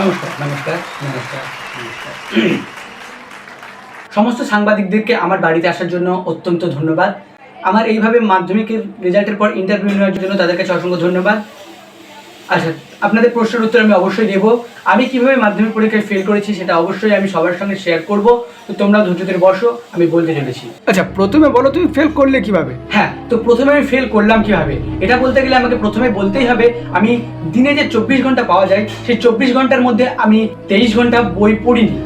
নমস্কার নমস্কার নমস্কার সমস্ত সাংবাদিকদেরকে আমার বাড়িতে আসার জন্য অত্যন্ত ধন্যবাদ। আমার এইভাবে মাধ্যমিকের রেজাল্টের পর ইন্টারভিউ নেওয়ার জন্য তাদের কাছে অসংখ্য ধন্যবাদ। আচ্ছা আপনাদের প্রশ্নের উত্তর আমি অবশ্যই দেবো। আমি কীভাবে মাধ্যমিক পরীক্ষায় ফেল করেছি সেটা অবশ্যই আমি সবার সঙ্গে শেয়ার করব। তো তোমরা ধৈর্য ধরে বসো আমি বলতে চলেছি। আচ্ছা প্রথমে বলো তুমি ফেল করলে কীভাবে? হ্যাঁ তো প্রথমে আমি ফেল করলাম কীভাবে? এটা বলতে গেলে আমাকে প্রথমে বলতেই হবে আমি দিনে যে চব্বিশ ঘণ্টা পাওয়া যায় সেই চব্বিশ ঘণ্টার মধ্যে আমি তেইশ ঘণ্টা বই পড়িনি।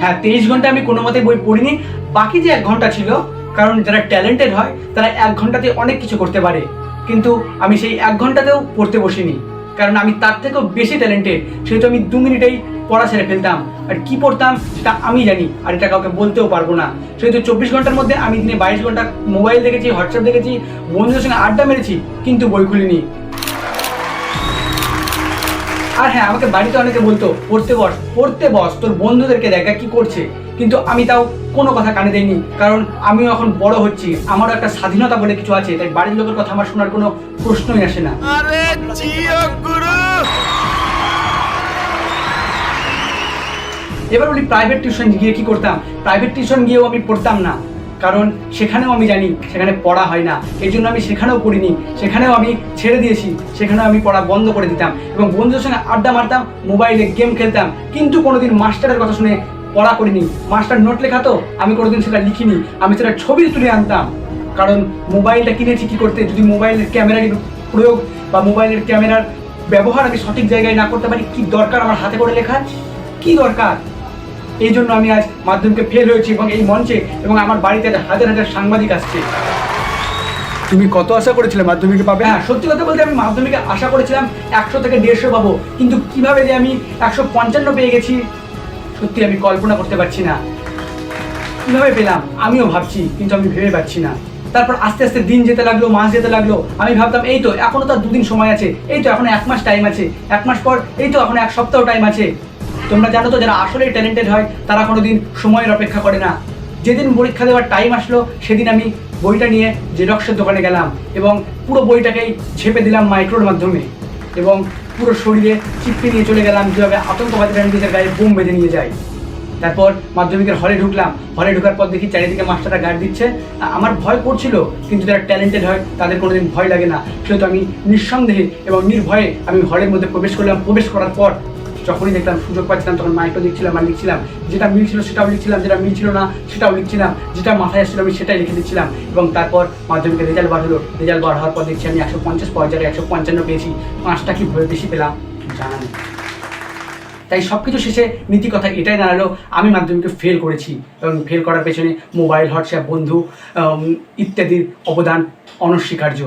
হ্যাঁ তেইশ ঘণ্টা আমি কোনো মতে বই পড়িনি। বাকি যে এক ঘণ্টা ছিল কারণ যারা ট্যালেন্টেড হয় তারা এক ঘন্টাতে অনেক কিছু করতে পারে। কিন্তু আমি সেই এক ঘন্টাতেও পড়তে বসিনি। কারণ আমি তার থেকেও বেশি ট্যালেন্টেড সেহেতু আমি দু মিনিটেই পড়া সেরে ফেলতাম। আর কি পড়তাম সেটা আমি জানি, আর এটা কাউকে বলতেও পারব না। সেহেতু চব্বিশ ঘণ্টার মধ্যে আমি দিনে বাইশ ঘণ্টা মোবাইল দেখেছি হোয়াটসঅ্যাপ দেখেছি, বন্ধুদের সঙ্গে আড্ডা মেরেছি, কিন্তু বই খুলিনি। আর হ্যাঁ আমাকে বাড়িতে অনেকে বলতো, পড়তে বস পড়তে বস, তোর বন্ধুদেরকে দেখা কি করছে? কিন্তু আমি তাও কোনো কথা কানে দেইনি। কারণ আমিও এখন বড় হচ্ছি। আমারও একটা স্বাধীনতা বলে কিছু আছে তাই বাড়ির লোকের কথা আমার শোনার কোনো প্রশ্নই আসে না। এবার বলি প্রাইভেট টিউশন গিয়ে কি করতাম? প্রাইভেট টিউশন গিয়েও আমি পড়তাম না। কারণ সেখানেও আমি জানি সেখানে পড়া হয় না। এই জন্য আমি সেখানেও পড়িনি। সেখানেও আমি ছেড়ে দিয়েছি। সেখানেও আমি পড়া বন্ধ করে দিতাম। এবং বন্ধুদের সঙ্গে আড্ডা মারতাম মোবাইলে গেম খেলতাম। কিন্তু কোনোদিন মাস্টারের কথা শুনে পড়া করিনি। মাস্টার নোট লেখাতো আমি কোনোদিন সেটা লিখিনি। আমি সেটা ছবি তুলে আনতাম। কারণ মোবাইলটা কিনেছি কী করতে? যদি মোবাইলের ক্যামেরার প্রয়োগ বা মোবাইলের ক্যামেরার ব্যবহার আমি সঠিক জায়গায় না করতে পারি কি দরকার আমার হাতে করে লেখার? কি দরকার? এই জন্য আমি আজ মাধ্যমিকে ফেল হয়েছি এবং এই মঞ্চে এবং আমার বাড়িতে হাজার হাজার সাংবাদিক আসছে। তুমি কত আশা করেছিলে মাধ্যমিকে পাবে? হ্যাঁ সত্যি কথা বলতে আমি মাধ্যমিকে আশা করেছিলাম একশো থেকে দেড়শো পাবো। কিন্তু কীভাবে যে আমি একশো পঞ্চান্ন পেয়ে গেছি? সত্যি আমি কল্পনা করতে পারছি না। কীভাবে পেলাম? আমিও ভাবছি, কিন্তু আমি ভেবে পাচ্ছি না। তারপর আস্তে আস্তে দিন যেতে লাগল, মাস যেতে লাগল। আমি ভাবতাম, এই তো এখনও তার দুদিন সময় আছে। এই তো এখন এক মাস টাইম আছে। এক মাস পর, এই তো এখন এক সপ্তাহ টাইম আছে। তোমরা জানো তো, যারা আসলেই ট্যালেন্টেড হয়, তারা কোনো দিন সময়ের অপেক্ষা করে না। যেদিন পরীক্ষা দেওয়ার টাইম আসলো, সেদিন আমি বইটা নিয়ে জেরক্সের দোকানে গেলাম এবং পুরো বইটাকেই ছেপে দিলাম মাইক্রোর মাধ্যমে। এবং পুরো শরীরে চিপকে নিয়ে চলে গেলাম, যেভাবে আতঙ্কবাদীরা নিজেদের গায়ে বোম বেঁধে নিয়ে যায়। তারপর মাধ্যমিকের হলে ঢুকলাম। হলে ঢুকার পর দেখি চারিদিকে মাস্টাররা গার্ড দিচ্ছে। আমার ভয় করছিল, কিন্তু যারা ট্যালেন্টেড হয়, তাদের কোনোদিন ভয় লাগে না। সেহেতু আমি নিঃসন্দেহে এবং নির্ভয়ে আমি হলের মধ্যে প্রবেশ করলাম। প্রবেশ করার পর যখনই দেখলাম সুযোগ পাচ্ছিলাম, তখন মাইকও দেখছিলাম আর লিখছিলাম। যেটা মিলছিল সেটাও লিখছিলাম, যেটা মিলছিল না সেটাও লিখছিলাম, যেটা মাথায় আসছিল আমি সেটাই লিখে দিচ্ছিলাম। এবং তারপর মাধ্যমিকের রেজাল্ট বার হলো। রেজাল্ট বার হওয়ার পর দেখছি আমি একশো পঞ্চাশ পাওয়ার জায়গায় একশো পঞ্চান্ন পেয়েছি। পাঁচটা কি ভয় বেশি পেলাম, জানা নেই। তাই সব কিছু শেষে নীতি কথা এটাই দাঁড়াল, আমি মাধ্যমিকে ফেল করেছি। এবং ফেল করার পেছনে মোবাইল হোয়াটসঅ্যাপ বন্ধু ইত্যাদির অবদান অনস্বীকার্য।